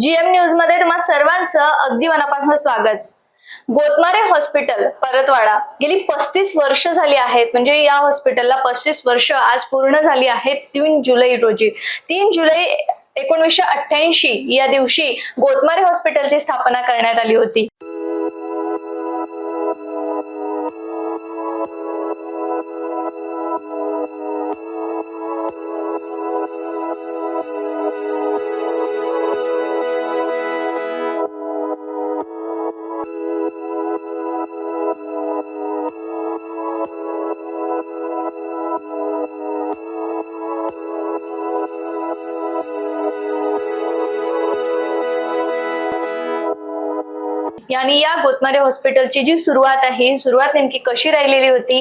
GM न्यूजमध्ये तुम्हा सर्वांचं अगदी मनापासून स्वागत. गोतमारे हॉस्पिटल परतवाडा. गेली पस्तीस वर्ष झाली आहेत. म्हणजे या हॉस्पिटलला पस्तीस वर्ष आज पूर्ण झाली आहेत तीन जुलै रोजी. तीन जुलै एकोणीसशे अठ्ठ्याऐंशी या दिवशी गोतमारे हॉस्पिटलची स्थापना करण्यात आली होती. आणि या गोतमारे हॉस्पिटलची जी सुरुवात आहे सुरुवात नेमकी कशी राहिलेली होती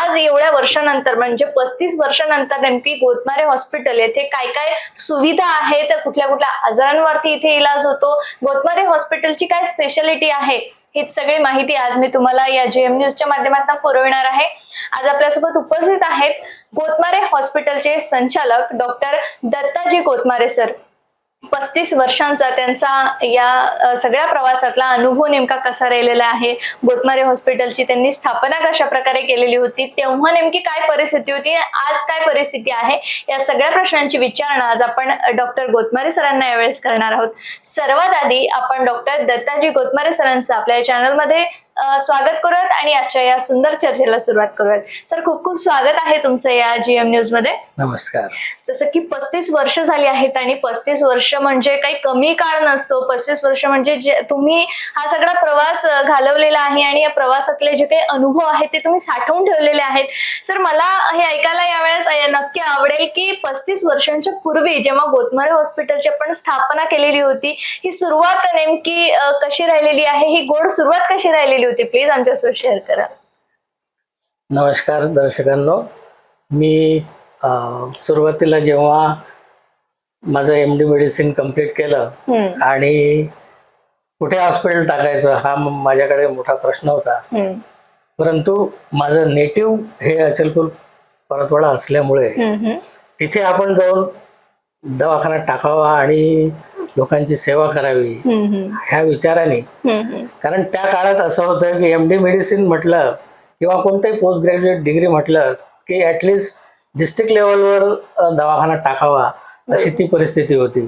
आज एवढ्या वर्षानंतर म्हणजे पस्तीस वर्षानंतर नेमकी गोतमारे हॉस्पिटल येथे काय काय सुविधा आहेत कुठल्या कुठल्या आजारांवरती इथे इलाज होतो गोतमारे हॉस्पिटलची काय स्पेशालिटी आहे हीच सगळी माहिती आज मी तुम्हाला या जेएम न्यूजच्या माध्यमातून पुरविणार आहे. आज आपल्यासोबत उपस्थित आहेत गोतमारे हॉस्पिटलचे संचालक डॉक्टर दत्ताजी गोतमारे सर. पस्तीस वर्षांचा त्यांचा या सगळ्या प्रवासातला अनुभव नेमका कसा राहिलेला आहे? गोतमारे हॉस्पिटलची त्यांनी स्थापना कशा प्रकारे केलेली होती? तेव्हा नेमकी काय परिस्थिती होती आज काय परिस्थिती आहे? या सगळ्या प्रश्नांची विचारणा आज आपण डॉक्टर गोतमारे सरांना यावेळेस करणार आहोत. सर्वात आधी आपण डॉक्टर दत्ताजी गोतमारे सरांचं आपल्या चॅनलमध्ये स्वागत करूयात आणि आजच्या या सुंदर चर्चेला सुरुवात करूयात. सर खूप खूप स्वागत आहे तुमचं या जीएम न्यूजमध्ये. नमस्कार. जसं की पस्तीस वर्ष झाली आहेत आणि पस्तीस वर्ष म्हणजे काही कमी काळ नसतो. पस्तीस वर्ष म्हणजे जे तुम्ही हा सगळा प्रवास घालवलेला आहे आणि या प्रवासातले जे काही अनुभव आहेत ते तुम्ही साठवून ठेवलेले आहेत. सर मला हे ऐकायला यावेळेस नक्की आवडेल की पस्तीस वर्षांच्या पूर्वी जेव्हा गोतमारे हॉस्पिटलची आपण स्थापना केलेली होती ही सुरुवात नेमकी कशी राहिलेली आहे? ही गोड सुरुवात कशी राहिलेली होती. प्लीज आमच्यासोबत शेअर करा. नमस्कार दर्शकांनो. मी सुरुवातीला जेव्हा माझं एम डी मेडिसिन कंप्लीट केलं आणि कुठे हॉस्पिटल टाकायचं हा माझ्याकडे मोठा प्रश्न होता. परंतु माझं नेटिव्ह हे अचलपूर परतवाडा असल्यामुळे. तिथे आपण जाऊन दवाखाना टाकावा आणि लोकांची सेवा करावी ह्या विचाराने. कारण त्या काळात असं होतं की एम डी मेडिसिन म्हटलं किंवा कोणतंही पोस्ट ग्रॅज्युएट डिग्री म्हटलं की ॲटलिस्ट डिस्ट्रिक्ट लेवलवर दवाखाना टाकावा अशी ती परिस्थिती होती.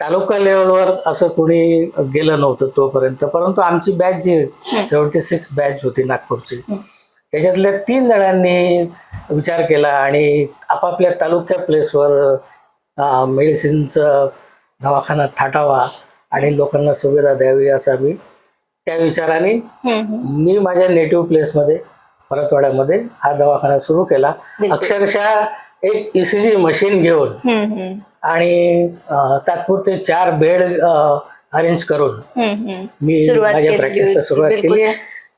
तालुका लेवलवर असं कोणी गेलं नव्हतं तोपर्यंत. परंतु आमची बॅच जी सेवन्टी सिक्स बॅच होती नागपूरची. त्याच्यातल्या तीन जणांनी विचार केला आणि आपापल्या तालुक्या प्लेसवर मेडिसिनचं दवाखाना थाटावा आणि लोकांना सुविधा द्यावी असा मी त्या विचाराने. मी माझ्या नेटिव्ह प्लेसमध्ये परतवाड्यामध्ये हा दवाखाना सुरू केला. अक्षरशः एक ईसीजी मशीन घेऊन. आणि तात्पुरते चार बेड अरेंज करून. मी माझ्या प्रॅक्टिसला सुरुवात. केली आहे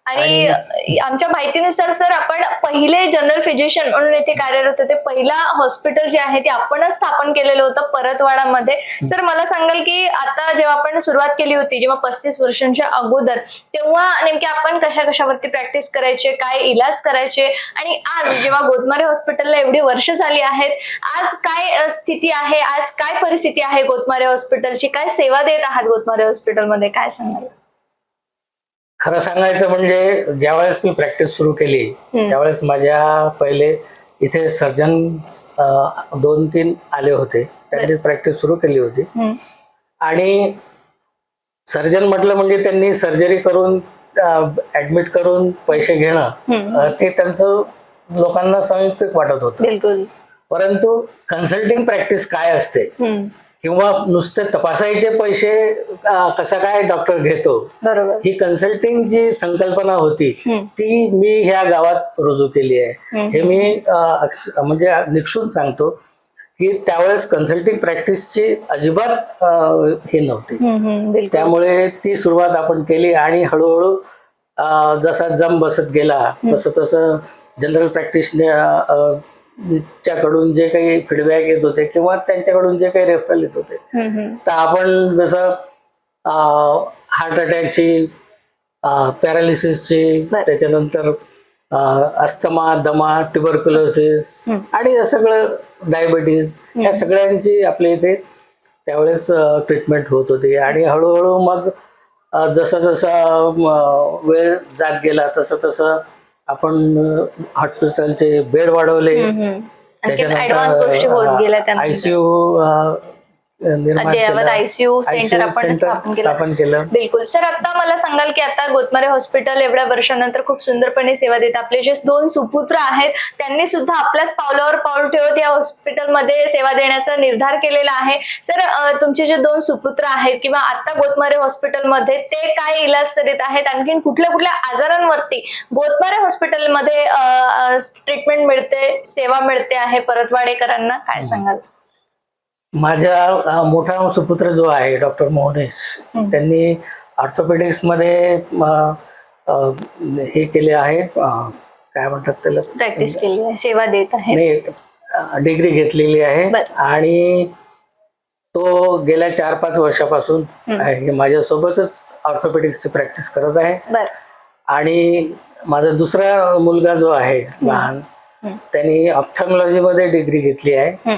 आणि आमच्या माहितीनुसार सर आपण पहिले जनरल फिजिशियन म्हणून इथे कार्यरत होते. पहिला हॉस्पिटल जे आहे ते आपणच स्थापन केलेलं होतं परतवाडामध्ये. सर मला सांगाल की आता जेव्हा आपण सुरुवात केली होती जेव्हा पस्तीस वर्षांच्या अगोदर तेव्हा नेमके आपण कशा कशावरती प्रॅक्टिस करायचे काय इलाज करायचे आणि आज जेव्हा गोतमारे हॉस्पिटलला एवढी वर्ष झाली आहेत आज काय स्थिती आहे आज काय परिस्थिती आहे गोतमारे हॉस्पिटलची? काय सेवा देत आहात गोतमारे हॉस्पिटलमध्ये? काय सांगाल? खरं सांगायचं म्हणजे ज्यावेळेस मी प्रॅक्टिस सुरू केली. त्यावेळेस माझ्या पहिले इथे सर्जन दोन तीन आले होते. त्यांनी प्रॅक्टिस सुरू केली होती. आणि सर्जन म्हटलं म्हणजे त्यांनी सर्जरी करून ऍडमिट करून पैसे घेणं ते त्यांचं लोकांना संयुक्तिक वाटत होतं. बिलकुल. परंतु कन्सल्टिंग प्रॅक्टिस काय असते. किंवा नुसते तपासायचे पैसे कसा काय डॉक्टर घेतो? ही कन्सल्टिंग जी संकल्पना होती. ती मी ह्या गावात रुजू केली आहे. हे मी म्हणजे निक्षून सांगतो की त्यावेळेस कन्सल्टिंग प्रॅक्टिसची अजिबात हे नव्हती. त्यामुळे ती सुरुवात आपण केली आणि हळूहळू जसा जम बसत गेला तसं तसं जनरल प्रॅक्टिसने च्याकडून जे काही फीडबॅक येत होते किंवा त्यांच्याकडून जे काही रेफरल येत होते. तर आपण जसं हार्ट अटॅकची पॅरालिसिसची. त्याच्यानंतर अस्थमा दमा ट्युबरक्युलोसिस. आणि हे सगळं डायबिटीज या सगळ्यांची आपल्या इथे त्यावेळेस ट्रीटमेंट होत होती आणि हळूहळू मग जसं जसं वेळ जात गेला तसं तसं आपण हॉस्पिटलचे बेड वाढवले. त्यानंतर आयसीयू अद्ययावत आयसीयू सेंटर आपण स्थापन केलं. बिलकुल. सर आता मला सांगाल की आता गोतमारे हॉस्पिटल एवढ्या वर्षानंतर खूप सुंदरपणे सेवा देत. आपले जे दोन सुपुत्र आहेत त्यांनी सुद्धा आपल्याच पावलावर पाऊल ठेवत या हॉस्पिटलमध्ये सेवा देण्याचा निर्धार केलेला आहे. सर तुमचे जे दोन सुपुत्र आहेत किंवा आता गोतमारे हॉस्पिटलमध्ये ते काय इलाज करीत आहेत? आणखीन कुठल्या कुठल्या आजारांवरती गोतमारे हॉस्पिटलमध्ये ट्रीटमेंट मिळते सेवा मिळते आहे परतवाडेकरांना? काय सांगाल? माझा अ, मोठा सुपुत्र जो आहे डॉक्टर मोहनेश त्यांनी ऑर्थोपेडिक्समध्ये अ, अ, हे केले आहे काय म्हणतात त्याला? प्रॅक्टिस केली आहे सेवा देत आहे डिग्री घेतलेली आहे. आणि तो गेल्या चार पाच वर्षापासून माझ्यासोबतच ऑर्थोपेडिक्सची प्रॅक्टिस करत आहे. आणि माझा दुसरा मुलगा जो आहे लहान. त्यांनी ऑप्थॉलॉजी मध्ये डिग्री घेतली आहे.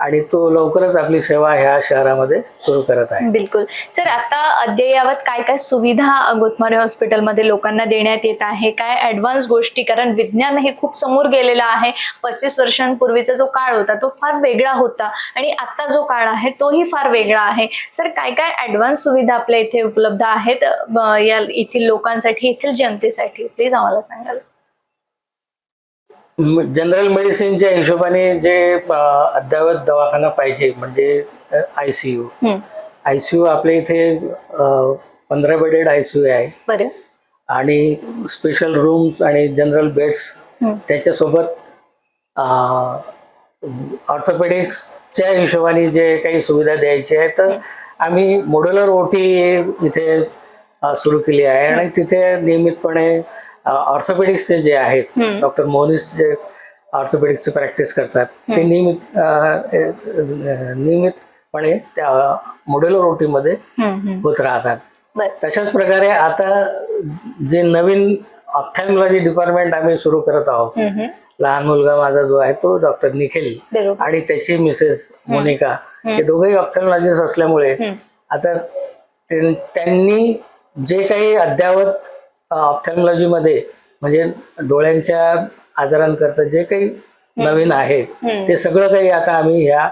आणि तो लवकरच आपली सेवा ह्या शहरामध्ये सुरू करत आहे. बिलकुल. सर आता अद्ययावत काय काय सुविधा गोतमारे हॉस्पिटलमध्ये लोकांना देण्यात येत आहे? काय ऍडव्हान्स गोष्टी? कारण विज्ञान हे खूप समोर गेलेलं आहे. पस्तीस वर्षांपूर्वीचा जो काळ होता तो फार वेगळा होता. आणि आता जो काळ आहे तोही फार वेगळा आहे. सर काय काय ऍडव्हान्स सुविधा आपल्या इथे उपलब्ध आहेत? या येथील लोकांसाठी येथील जनतेसाठी? प्लीज आम्हाला सांगाल. जनरल मेडिसिनच्या हिशोबाने जे अद्ययावत दवाखाना पाहिजे म्हणजे I C U I C U आपल्या इथे पंधरा बेडेड आय सी यू आहे. आणि स्पेशल रूम्स आणि जनरल बेड्स त्याच्यासोबत ऑर्थोपेडिक्सच्या हिशोबाने जे काही सुविधा द्यायची आहे तर आम्ही मॉड्युलर ओटी इथे अ, सुरू केली आहे. आणि तिथे नियमितपणे ऑर्थोपेडिक्सचे जे आहेत. डॉक्टर मोहनिस जे ऑर्थोपेडिक्सची प्रॅक्टिस करतात ते नियमित नियमितपणे त्या हम्म, हम्म, होत राहतात. तशाच प्रकारे आता जे नवीन ऑप्थॅल्मॉलॉजी डिपार्टमेंट आम्ही सुरू करत आहोत लहान मुलगा माझा जो आहे तो डॉक्टर निखिल आणि त्याची मिसेस मोनिका हे दोघेही ऑप्थॅल्मॉलॉजिस्ट असल्यामुळे आता त्यांनी जे काही अद्यावत ऑप्थॅल्मॉलॉजी मध्ये म्हणजे डोळ्यांच्या आजारांकरता जे काही नवीन आहे. ते सगळं काही आता आम्ही ह्या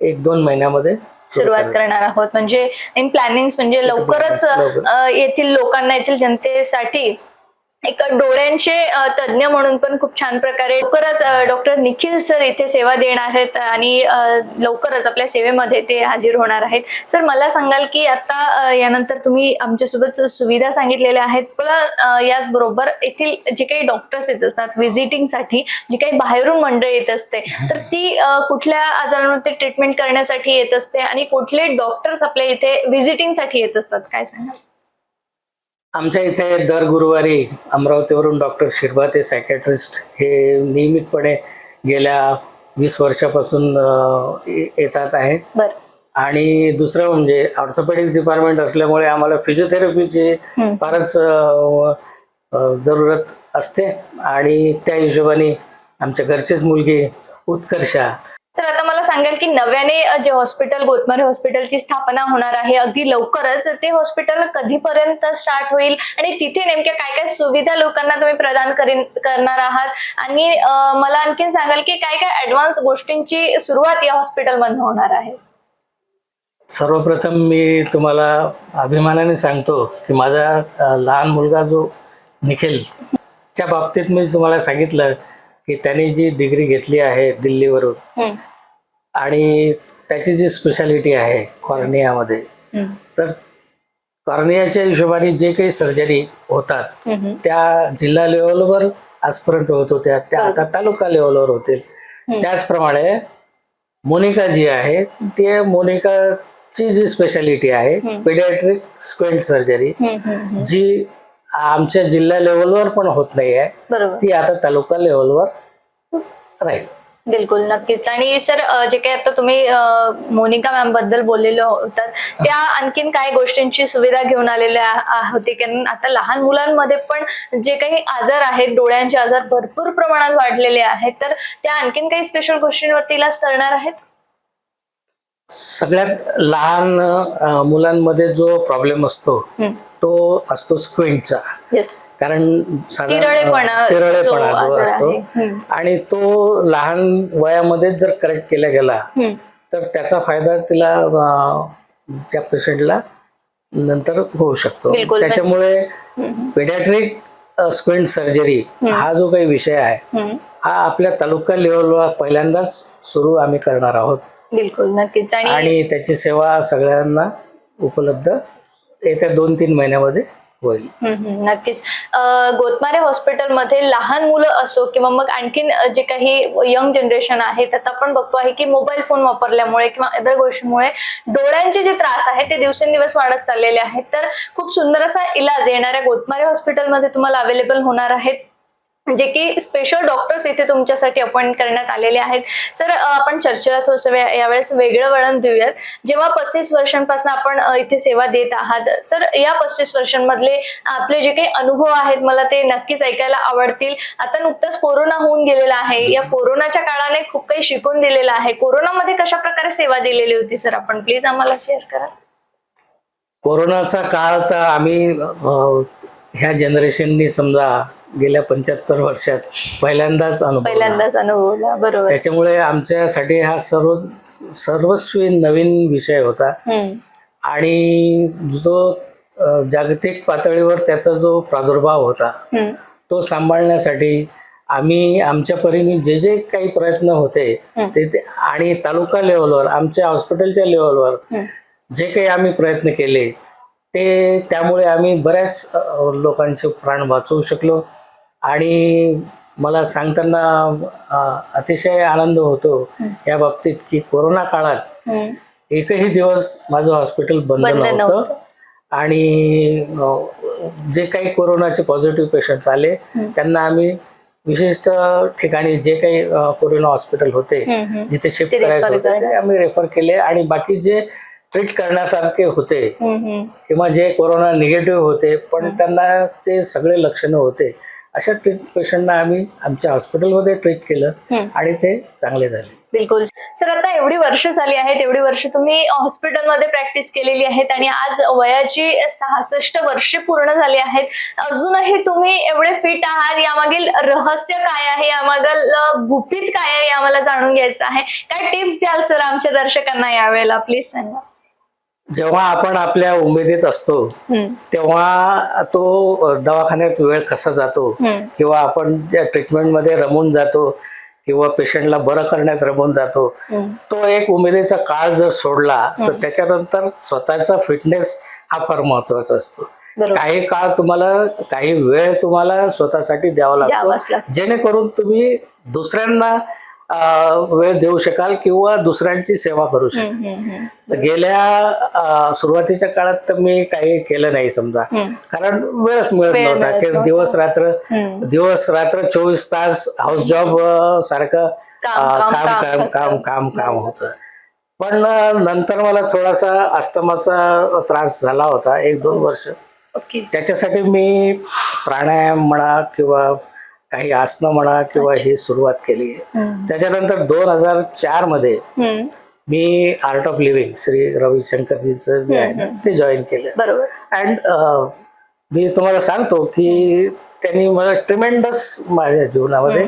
एक दोन महिन्यामध्ये सुरू सुरुवात करू. करणार आहोत म्हणजे इन प्लॅनिंग म्हणजे लवकरच येथील लोकांना येथील जनतेसाठी एक डोळ्यांचे तज्ज्ञ म्हणून पण खूप छान प्रकारे लवकरच डॉक्टर निखिल सर इथे सेवा देणार आहेत आणि लवकरच आपल्या सेवेमध्ये ते हाजीर होणार आहेत. सर मला सांगाल की आता यानंतर तुम्ही आमच्यासोबत सुविधा सांगितलेल्या आहेत पण याचबरोबर येथील जे काही डॉक्टर्स येत असतात व्हिजिटिंगसाठी जी काही बाहेरून मंडळी येत असते तर ती कुठल्या आजारांमध्ये ट्रीटमेंट करण्यासाठी येत असते आणि कुठले डॉक्टर्स आपल्या इथे व्हिजिटिंगसाठी येत असतात काय सांगाल? आमच्या इथे दर गुरुवारी अमरावतीवरून डॉक्टर शिरभाते सायकॅट्रिस्ट हे नियमितपणे गेल्या वीस वर्षापासून ये- येतात आहे बर. आणि दुसरं म्हणजे ऑर्थोपेडिक्स डिपार्टमेंट असल्यामुळे आम्हाला फिजिओथेरपीची हम्म. फारच अ, अ, जरूरत असते. आणि त्या हिशोबाने आमच्या घरचीच मुलगी उत्कर्षा. सर आता मला सांगाल की नव्याने जे हॉस्पिटल गोतमारे हॉस्पिटलची स्थापना होणार आहे अगदी लवकरच ते हॉस्पिटल कधीपर्यंत स्टार्ट होईल आणि तिथे नेमक्या काय काय सुविधा लोकांना तुम्ही प्रदान करीन करणार आहात? आणि मला आणखीन सांगाल की काय काय ऍडव्हान्स गोष्टींची सुरुवात या हॉस्पिटलमधून होणार आहे? सर्वप्रथम मी तुम्हाला अभिमानाने सांगतो की माझा लहान मुलगा जो निखिल च्या बाबतीत मी तुम्हाला सांगितलं की त्याने जी डिग्री घेतली आहे दिल्लीवरून आणि त्याची जी स्पेशालिटी आहे कॉर्नियामध्ये तर कॉर्नियाच्या हिशोबाने जे काही सर्जरी होतात. त्या जिल्हा लेवलवर आजपर्यंत होत होत्या त्या आता तालुका लेवलवर होतील. त्याचप्रमाणे मोनिका जी आहे ते मोनिकाची जी स्पेशालिटी आहे. Paediatric स्क्वेंट surgery. जी आमच्या जिल्हा लेवलवर पण होत नाही आहे ती आता तालुका लेवलवर राहील बिलकुल नक्कीच. आणि सर जे काही आता तुम्ही मोनिका मॅमबद्दल बोललेले होतात त्या आणखीन काय गोष्टींची सुविधा घेऊन आलेल्या होते कारण आता लहान मुलांमध्ये पण जे काही आजार आहेत डोळ्यांचे आजार भरपूर प्रमाणात वाढलेले आहेत तर त्या आणखीन काही स्पेशल गोष्टींवरती इलाज करणार आहेत? सगळ्यात लहान मुलांमध्ये जो प्रॉब्लेम असतो तो असतो स्क्विंटचा कारण तिरळेपणा जो असतो. आणि तो लहान वयामध्ये जर करेक्ट केला गेला. तर त्याचा फायदा तिला त्या पेशंटला नंतर होऊ शकतो. त्याच्यामुळे. पेडॅट्रिक स्क्विंट सर्जरी हा जो काही विषय आहे. हा आपल्या तालुका लेवलवर पहिल्यांदाच सुरू आम्ही करणार आहोत बिलकुल नक्कीच आणि त्याची सेवा सगळ्यांना उपलब्ध येत्या दोन तीन महिन्यामध्ये होईल. नक्कीच. गोतमारे हॉस्पिटलमध्ये लहान मुलं असो किंवा मग आणखीन जे काही यंग जनरेशन आहे त्यात आपण बघतो आहे की मोबाईल फोन वापरल्यामुळे किंवा इतर गोष्टीमुळे डोळ्यांचे जे त्रास आहेत ते दिवसेंदिवस वाढत चाललेले आहेत. तर खूप सुंदर असा इलाज येणाऱ्या गोतमारे हॉस्पिटलमध्ये तुम्हाला अवेलेबल होणार आहेत. जे की स्पेशल डॉक्टर्स इथे तुमच्यासाठी अपॉइंट करण्यात आलेले आहेत. सर आपण चर्चेला थोडस यावेळेस वेगळं वळण देऊयात. जेव्हा पस्तीस वर्षांपासून आपण इथे सेवा देत आहात सर या पस्तीस वर्षांमधले आपले जे काही अनुभव आहेत मला ते नक्कीच ऐकायला आवडतील. आता नुकताच कोरोना होऊन गेलेला आहे. या कोरोनाच्या काळाने खूप काही शिकून दिलेलं आहे. कोरोनामध्ये कशा प्रकारे सेवा दिलेली होती सर? आपण प्लीज आम्हाला शेअर करा. कोरोनाचा काळ तर आम्ही ह्या जनरेशननी समजा गेल्या पंच्याहत्तर वर्षात पहिल्यांदाच अनुभव पहिल्यांदाच अनुभवला बरोबर त्याच्यामुळे आमच्यासाठी हा सर्व सर्वस्वी नवीन विषय होता. आणि जो जागतिक पातळीवर त्याचा जो प्रादुर्भाव होता. तो सांभाळण्यासाठी आम्ही आमच्या परीने जे जे काही प्रयत्न होते. ते आणि तालुका लेवलवर आमच्या हॉस्पिटलच्या लेवलवर. जे काही आम्ही प्रयत्न केले ते त्यामुळे आम्ही बऱ्याच लोकांचे प्राण वाचवू शकलो आणि मला सांगताना अतिशय आनंद होतो या बाबतीत की कोरोना काळात. एकही दिवस माझं हॉस्पिटल बंद नव्हतं. आणि जे काही कोरोनाचे पॉझिटिव्ह पेशंट्स आले. त्यांना आम्ही विशिष्ट ठिकाणी जे काही कोरोना हॉस्पिटल होते. जिथे शिफ्ट करायचं होतं. ते आम्ही रेफर केले आणि बाकी जे ट्रीट करण्यासारखे होते. किंवा जे कोरोना निगेटिव्ह होते पण त्यांना ते सगळे लक्षणं होते अशा ट्रीट पेशंटना आम्ही आमच्या हॉस्पिटलमध्ये ट्रीट केलं. आणि ते चांगले झाले. बिलकुल. सर आता एवढी वर्ष झाली आहेत एवढी वर्ष तुम्ही हॉस्पिटलमध्ये प्रॅक्टिस केलेली आहेत आणि आज वयाची सहासष्ट वर्षे पूर्ण झाली आहेत. अजूनही तुम्ही एवढे फिट आहात यामागील रहस्य काय आहे? यामागील गुपित काय आहे? आम्हाला जाणून घ्यायचं आहे. काय टिप्स द्याल सर आमच्या दर्शकांना यावेळेला? प्लीज सांगा. जेव्हा आपण आपल्या उमेदीत असतो तेव्हा तो दवाखान्यात वेळ कसा जातो किंवा आपण ज्या ट्रीटमेंटमध्ये रमून जातो किंवा पेशंटला बरं करण्यात रमून जातो. तो एक उमेदीचा काळ जर सोडला तर त्याच्यानंतर स्वतःचा फिटनेस हा फार महत्त्वाचा असतो. काही काळ तुम्हाला काही वेळ तुम्हाला स्वतःसाठी द्यावा लागतो. जेणेकरून तुम्ही दुसऱ्यांना वेळ देऊ शकाल किंवा दुसऱ्यांची सेवा करू शकाल. गेल्या सुरुवातीच्या काळात तर मी काही केलं नाही समजा. कारण वेळच मिळत नव्हता. की. दिवस रात्र. दिवस रात्र चोवीस तास हाऊस जॉब सारखं काम, काम, काम काम, काम होतं. पण नंतर मला थोडासा अस्तमाचा त्रास झाला होता. एक दोन वर्ष. त्याच्यासाठी मी प्राणायाम म्हणा किंवा काही आसनं म्हणा किंवा ही सुरुवात केली. त्याच्यानंतर दोन हजार चारमध्ये. मी आर्ट ऑफ लिव्हिंग श्री रविशंकरजीचं जे आहे ना ते जॉईन केलं. अँड मी तुम्हाला सांगतो की त्यांनी मला ट्रिमेंडस माझ्या जीवनामध्ये.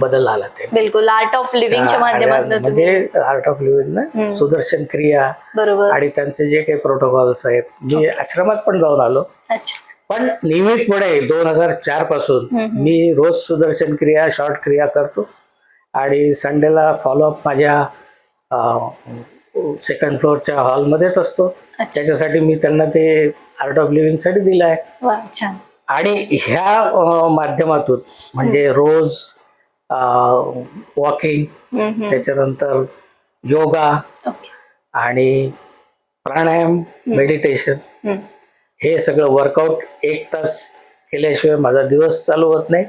बदल आला ते. बिलकुल. आर्ट ऑफ लिव्हिंगच्या माध्यमातून म्हणजे आर्ट ऑफ लिव्हिंग ना सुदर्शन क्रिया बरोबर. आणि त्यांचे जे काही प्रोटोकॉल्स आहेत मी आश्रमात पण जाऊन आलो. पण नियमितपणे दोन हजार चारपासून मी रोज सुदर्शन क्रिया शॉर्ट क्रिया करतो. आणि संडेला फॉलोअप माझ्या सेकंड फ्लोअरच्या हॉलमध्येच असतो. त्याच्यासाठी मी त्यांना ते आर्ट ऑफ लिव्हिंगसाठी दिलं आहे आणि ह्या माध्यमातून म्हणजे रोज वॉकिंग. त्याच्यानंतर योगा आणि प्राणायाम मेडिटेशन. हे सगळं वर्कआउट एक तास केल्याशिवाय माझा दिवस चालू होत नाही.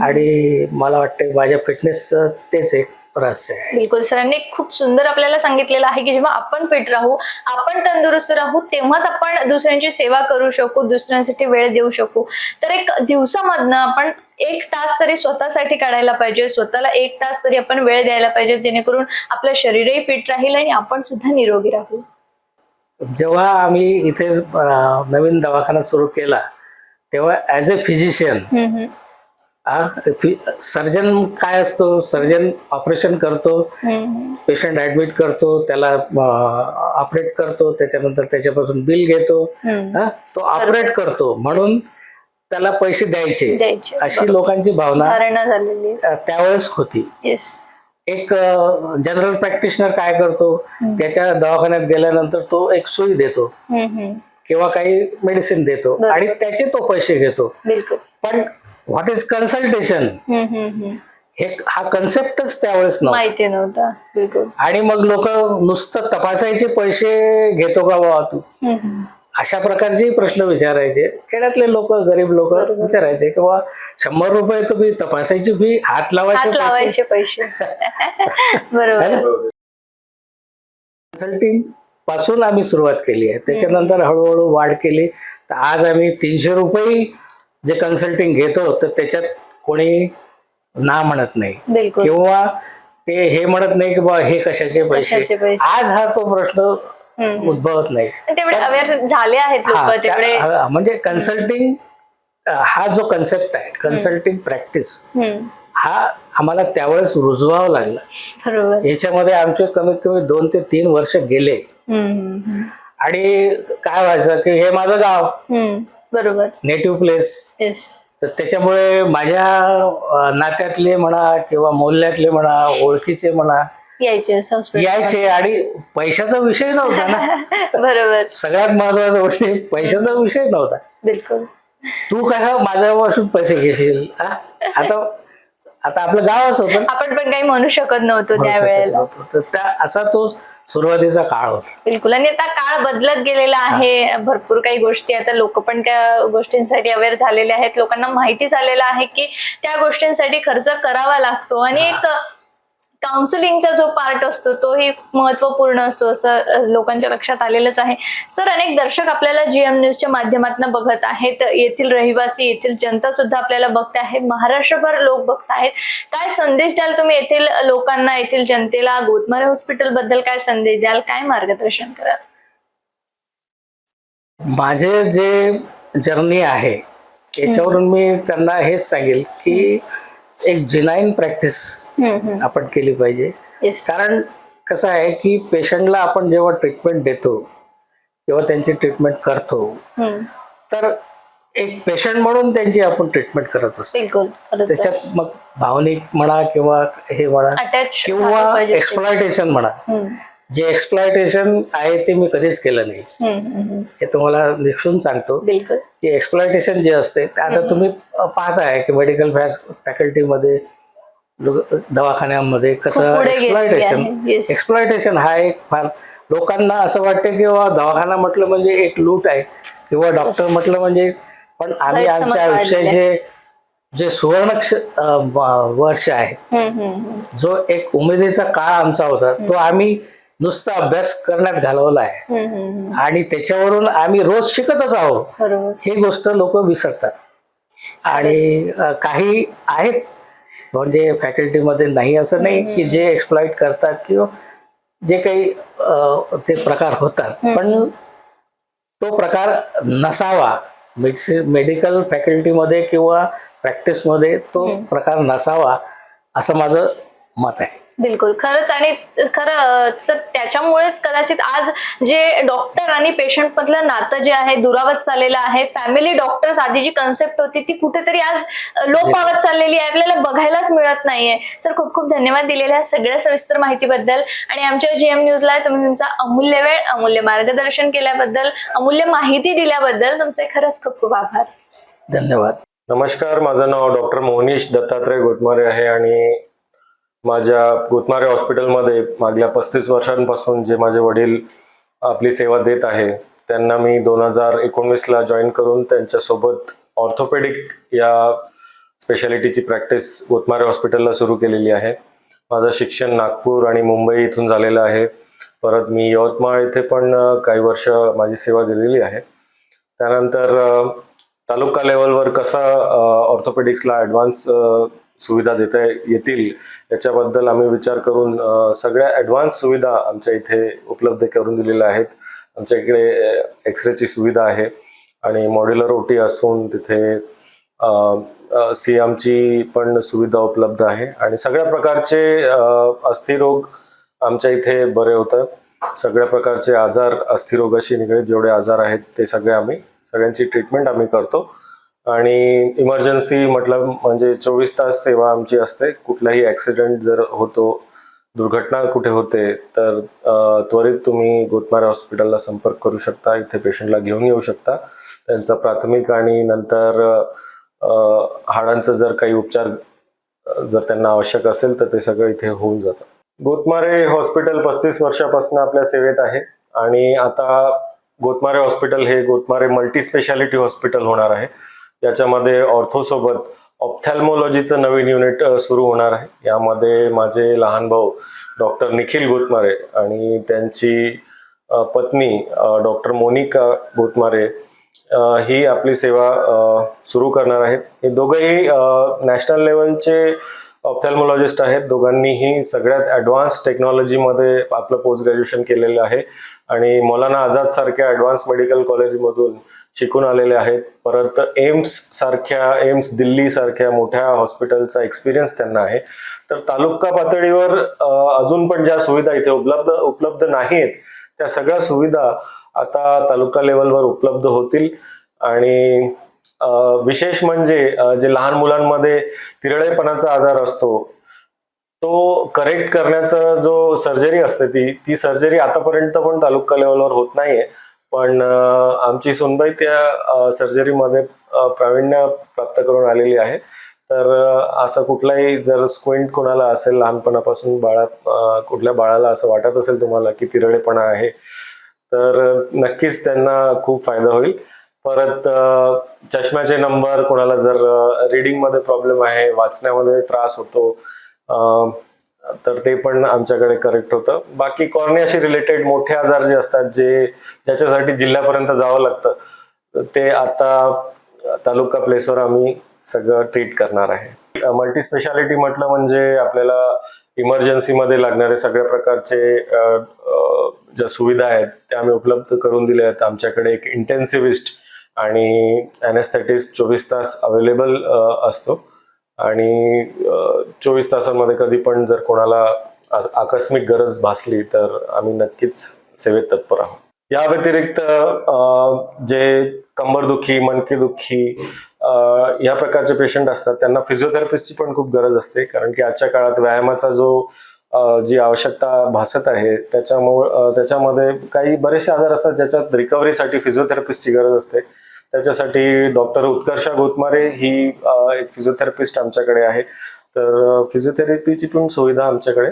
आणि मला वाटतं माझ्या फिटनेसचं तेच एक रहस्य आहे. बिलकुल. सरांनी खूप सुंदर आपल्याला सांगितलेलं आहे की जेव्हा आपण फिट राहू आपण तंदुरुस्त राहू तेव्हाच आपण दुसऱ्यांची सेवा करू शकू दुसऱ्यांसाठी वेळ देऊ शकू. तर एक दिवसामधनं आपण एक तास तरी स्वतःसाठी काढायला पाहिजे. स्वतःला एक तास तरी आपण वेळ द्यायला पाहिजे जेणेकरून आपलं शरीरही फिट राहील आणि आपण सुद्धा निरोगी राहू. जेव्हा आम्ही इथे नवीन दवाखाना सुरू केला तेव्हा ॲज अ फिजिशियन. सर्जन काय असतो? सर्जन ऑपरेशन करतो पेशंट ऍडमिट करतो त्याला ऑपरेट करतो त्याच्यानंतर त्याच्यापासून बिल घेतो तो ऑपरेट करतो. म्हणून त्याला पैसे द्यायचे. अशी लोकांची भावना त्यावेळेस होती. एक जनरल प्रॅक्टिशनर काय करतो त्याच्या दवाखान्यात गेल्यानंतर तो एक सुई देतो. किंवा काही मेडिसिन देतो. आणि त्याचे तो पैसे घेतो. बिलकुल. पण व्हॉट इज कन्सल्टेशन. हे हा कन्सेप्टच त्यावेळेस नव्हता. माहिती नव्हता. बिलकुल. आणि मग लोक नुसतं तपासायचे पैसे घेतो का बाबा तू. अशा प्रकारचे प्रश्न विचारायचे. खेड्यातले लोक गरीब लोक विचारायचे की बाबा शंभर रुपये तुम्ही तपासायची फी हात लावायचे पैसे. बरोबर. कन्सल्टिंगपासून आम्ही सुरुवात केली आहे. त्याच्यानंतर हळूहळू वाढ केली. तर आज आम्ही तीनशे रुपये जे कन्सल्टिंग घेतो तर त्याच्यात कोणी ना म्हणत नाही. किंवा ते हे म्हणत नाही की बा हे कशाचे पैसे. आज हा तो प्रश्न. उद्भवत नाही. तेवढे अवेअर झाले आहेत लोक त्या- तेवढे म्हणजे कन्सल्टिंग हा जो कन्सेप्ट आहे कन्सल्टिंग प्रॅक्टिस. हा आम्हाला त्यावेळेस रुजवावा लागला. याच्यामध्ये आमचे कमीत कमी दोन ते तीन वर्ष गेले. आणि काय व्हायचं की हे माझं गाव. बरोबर. नेटिव्ह प्लेस तर त्याच्यामुळे माझ्या नात्यातले म्हणा किंवा मोहल्ल्यातले म्हणा ओळखीचे म्हणा यायचे यायचे आणि पैशाचा विषय नव्हता ना. बरोबर. सगळ्यात महत्त्वाचा विषय पैशाचा विषय नव्हता. बिलकुल. तू कसा माझ्यापासून पैसे घेशील? आता आता आपलं गावच होतं. आपण पण काही म्हणू शकत नव्हतो त्यावेळेला. तर त्या असा तो सुरुवातीचा काळ होता. बिलकुल. आणि आता काळ बदलत गेलेला आहे. भरपूर काही गोष्टी आता लोक पण त्या गोष्टींसाठी अवेअर झालेले आहेत. लोकांना माहिती झालेलं आहे की त्या गोष्टींसाठी खर्च करावा लागतो. आणि एक काउन्सिलिंगचा जो पार्ट असतो तोही महत्त्वपूर्ण असतो असं लोकांच्या लक्षात आलेलंच आहे. सर अनेक दर्शक आपल्याला जीएम न्यूजच्या माध्यमातून बघत आहेत. येथील रहिवासी येथील जनता सुद्धा आपल्याला बघते आहे महाराष्ट्रभर लोक बघत आहेत. काय संदेश द्याल तुम्ही येथील लोकांना येथील जनतेला? गोतमारे हॉस्पिटलबद्दल काय संदेश द्याल? काय मार्गदर्शन कराल? माझे जे जर्नी आहे याच्यावरून मी त्यांना हेच सांगेल की एक जिनाईन प्रॅक्टिस आपण केली पाहिजे. कारण कसं आहे की पेशंटला आपण जेव्हा ट्रीटमेंट देतो किंवा त्यांची ट्रीटमेंट करतो. तर एक पेशंट म्हणून त्यांची आपण ट्रीटमेंट करत असतो. त्याच्यात मग भावनिक म्हणा किंवा हे म्हणा किंवा एक्सप्लॉयटेशन म्हणा. जे एक्सप्लॉयटेशन आहे ते मी कधीच केलं नाही. हे तुम्हाला निक्षून सांगतो. की एक्सप्लॉयटेशन जे असते ते आता तुम्ही पाहताय की मेडिकल फॅकल्टीमध्ये दवाखान्यामध्ये कसं एक्सप्लॉयटेशन. एक्सप्लॉयटेशन हा एक फार लोकांना असं वाटतं की दवाखाना म्हटलं म्हणजे एक लूट आहे किंवा डॉक्टर म्हटलं म्हणजे पण आम्ही आमच्या आयुष्याचे जे सुवर्ण वर्ष आहे जो एक उमेदीचा काळ आमचा होता तो आम्ही नुसता अभ्यास करण्यात घालवला आहे. आणि त्याच्यावरून आम्ही रोज शिकतच आहोत. ही गोष्ट लोक विसरतात. आणि काही आहेत म्हणजे फॅकल्टीमध्ये नाही असं नाही की जे एक्सप्लॉइट करतात किंवा जे काही ते प्रकार होतात. पण तो प्रकार नसावा. मेडिकल फॅकल्टीमध्ये किंवा प्रॅक्टिसमध्ये तो प्रकार नसावा असं माझं मत आहे. बिलकुल. खरंच आणि खरं अं, सर त्याच्यामुळेच कदाचित आज जे डॉक्टर आणि पेशंट मधलं नातं जे आहे दुरावत चाललेलं आहे फॅमिली डॉक्टर्स आधी जी कन्सेप्ट होती ती कुठेतरी आज लोप पावत चाललेली आहे आपल्याला बघायलाच मिळत नाहीये. सर खूप खूप धन्यवाद दिलेल्या सगळ्या सविस्तर माहितीबद्दल. आणि आमच्या जीएम न्यूजला तुम्ही तुमचा अमूल्य वेळ अमूल्य मार्गदर्शन केल्याबद्दल अमूल्य माहिती दिल्याबद्दल तुमचे खरंच खूप खूप आभार. धन्यवाद. नमस्कार माझं नाव डॉक्टर मोहनीश दत्तात्रय गोतमारे आहे आणि माझ्या गोतमारे हॉस्पिटलमध्ये मागल्या पस्तीस वर्षांपासून जे माझे वडील आपली सेवा देत आहे त्यांना मी दोन हजार एकोणवीसला जॉईन करून त्यांच्यासोबत ऑर्थोपेडिक या स्पेशालिटीची प्रॅक्टिस गोतमारे हॉस्पिटलला सुरू केलेली आहे. माझं शिक्षण नागपूर आणि मुंबई इथून झालेलं आहे. परत मी यवतमाळ इथे पण काही वर्ष माझी सेवा दिलेली आहे. त्यानंतर तालुका लेवलवर कसा ऑर्थोपेडिक्सला ॲडव्हान्स सुविधा देता येतील याच्याबद्दल आम्ही विचार करून सगळ्या ॲडव्हान्स सुविधा आमच्या इथे उपलब्ध करून दिलेल्या आहेत. आमच्या इकडे एक्सरेची सुविधा आहे आणि मॉड्युलर ओटी असून तिथे सी आमची पण सुविधा उपलब्ध आहे आणि सगळ्या प्रकारचे अस्थिरोग आमच्या इथे बरे होतात. सगळ्या प्रकारचे आजार अस्थिरोगाशी निगडीत जेवढे आजार आहेत ते सगळे आम्ही सगळ्यांची ट्रीटमेंट आम्ही करतो. आणि इमर्जन्सी म्हटलं म्हणजे चोवीस तास सेवा आमची असते. कुठलाही ॲक्सिडेंट जर होतो दुर्घटना कुठे होते तर त्वरित तुम्ही गोतमारे हॉस्पिटलला संपर्क करू शकता. इथे पेशंटला घेऊन येऊ शकता. त्यांचा प्राथमिक आणि नंतर हाडांचं जर काही उपचार जर त्यांना आवश्यक असेल तर ते सगळं इथे होऊन जातं. गोतमारे हॉस्पिटल पस्तीस वर्षापासून आपल्या सेवेत आहे. आणि आता गोतमारे हॉस्पिटल हे गोतमारे मल्टी स्पेशालिटी हॉस्पिटल होणार आहे. याच्यामध्ये ऑर्थोसोबत ऑप्थॅल्मोलॉजीचं नवीन युनिट सुरू होणार आहे. यामध्ये माझे लहान भाऊ डॉक्टर निखिल गोतमारे आणि त्यांची पत्नी डॉक्टर मोनिका गोतमारे ही आपली सेवा सुरू करणार आहेत. हे दोघंही नॅशनल लेवलचे ऑप्थॅल्मोलॉजिस्ट आहेत. दोघांनीही सगळ्यात ॲडव्हान्स टेक्नॉलॉजीमध्ये आपलं पोस्ट ग्रॅज्युएशन केलेलं आहे. आणि मौलाना आझाद सारख्या ॲडव्हान्स मेडिकल कॉलेजमधून शिकून आलेले आहेत. परत एम्स सारख्या एम्स दिल्ली सारख्या मोठ्या हॉस्पिटलचा एक्सपिरियन्स त्यांना आहे. तर तालुका पातळीवर अजून पण ज्या सुविधा इथे उपलब्ध उपलब्ध नाहीत त्या सगळ्या सुविधा आता तालुका लेवलवर उपलब्ध होतील. आणि विशेष म्हणजे जे लहान मुलांमध्ये तिरळेपणाचा आजार असतो तो करेक्ट करण्याचा जो सर्जरी असते ती ती सर्जरी आतापर्यंत पण तालुका लेवलवर होत नाहीये. पण आमची सुनबाई त्या सर्जरीमध्ये प्रावीण्य प्राप्त करून आलेली आहे. तर असा असं कुठलाही जर स्क्विंट कोणाला असेल लहानपणापासून बाळा कुठल्या बाळाला असं वाटत असेल तुम्हाला की तिरळेपणा आहे तर नक्कीच त्यांना खूप फायदा होईल. परत चष्म्याचे नंबर कोणाला जर रिडिंगमध्ये प्रॉब्लेम आहे वाचण्यामध्ये त्रास होतो तर ते पण आमच्याकडे करेक्ट होतं. बाकी कॉर्नियाशी रिलेटेड मोठे आजार जे असतात जे ज्याच्यासाठी जिल्ह्यापर्यंत जावं लागतं ते आता तालुका प्लेसवर आम्ही सगळं ट्रीट करणार आहे. मल्टी स्पेशालिटी म्हटलं म्हणजे आपल्याला इमर्जन्सीमध्ये लागणारे सगळ्या प्रकारचे ज्या सुविधा आहेत त्या आम्ही उपलब्ध करून दिल्या आहेत. आमच्याकडे एक इंटेन्सिव्हिस्ट आणि अनेस्थेटिस्ट चोवीस तास अवेलेबल असतो. आणि चोवीस तासांमध्ये कधी पण जर कोणाला आकस्मिक गरज भासली तर आम्ही नक्कीच सेवेत तत्पर आहोत. या व्यतिरिक्त जे कंबरदुखी मनकेदुखी या प्रकारचे पेशंट असतात त्यांना फिजिओथेरपिस्टची पण खूप गरज असते कारण की आजच्या काळात व्यायामाचा जो जी आवश्यकता भासत आहे त्याच्यामुळे त्याच्यामध्ये काही बरेचसे आजार असतात ज्याच्यात रिकव्हरीसाठी फिजिओथेरपिस्टची गरज असते. त्याच्यासाठी डॉक्टर उत्कर्षा गोतमारे ही एक फिजिओथेरपिस्ट आमच्याकडे आहे. तर फिजिओथेरपीची पण सुविधा आमच्याकडे.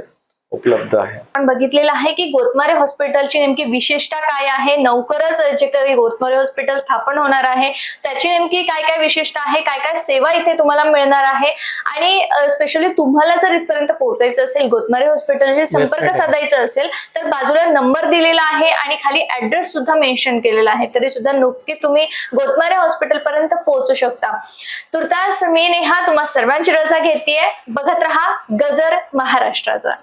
उपलब्ध आहे. आपण बघितलेलं आहे की गोतमारे हॉस्पिटलची नेमकी विशेषता काय आहे? लवकरच जे काही गोतमारे हॉस्पिटल स्थापन होणार आहे त्याची नेमकी काय काय विशेषता आहे? काय काय सेवा इथे तुम्हाला मिळणार आहे? आणि स्पेशली तुम्हाला जर इथपर्यंत पोहोचायचं असेल गोतमारे हॉस्पिटलशी संपर्क. साधायचा असेल तर बाजूला नंबर दिलेला आहे आणि खाली ऍड्रेस सुद्धा मेन्शन केलेला आहे. तरी सुद्धा नक्की तुम्ही गोतमारे हॉस्पिटल पर्यंत पोहोचू शकता. तुर्तास मी नेहा तुम्हा सर्वांची रजा घेतेय. बघत रहा गजर महाराष्ट्राचा.